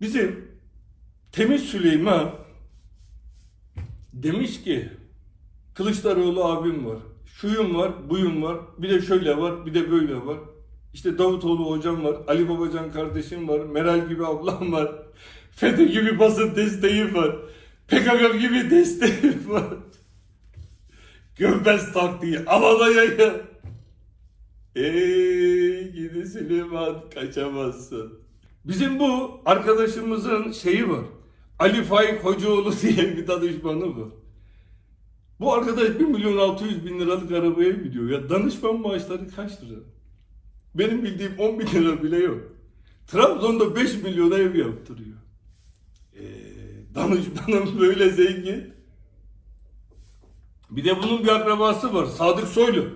Bizim Temiz Süleyman demiş ki Kılıçdaroğlu abim var. Şuyum var, buyum var. Bir de şöyle var, bir de böyle var. İşte Davutoğlu hocam var, Ali Babacan kardeşim var, Meral gibi ablam var. FETÖ gibi basın desteği var. PKK gibi desteği var. Gömbez taktiği havada yayın. Ey gidi Süleyman kaçamazsın. Bizim bu arkadaşımızın şeyi var. Ali Faik Hocaoğlu diye bir danışmanı var. Bu arkadaş 1 milyon 600 bin liralık arabaya biniyor. Ya danışman maaşları kaç lira? Benim bildiğim 10 bin lira bile yok. Trabzon'da 5 milyona ev yaptırıyor. Ee, danışmanım böyle zengin. Bir de bunun bir akrabası var. Sadık Soylu.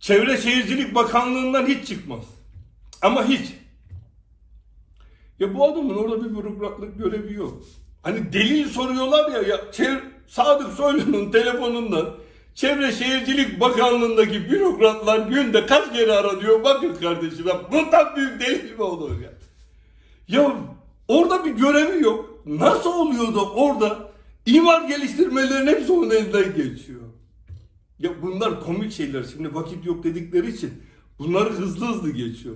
Çevre Şehircilik Bakanlığı'ndan hiç çıkmaz. Ama hiç. Ya bu adamın orada bir bürokratlık görevi yok. Hani delil soruyorlar ya, ya çev- Sadık Soylu'nun telefonundan Çevre Şehircilik Bakanlığı'ndaki bürokratlar günde kaç kere aranıyor bakın kardeşim. Ya bundan büyük delil mi olur ya? Ya orada bir görevi yok. Nasıl oluyor da orada imar geliştirmelerin hepsi onun elinden geçiyor. Ya bunlar komik şeyler. Şimdi vakit yok dedikleri için bunları hızlı hızlı geçiyor.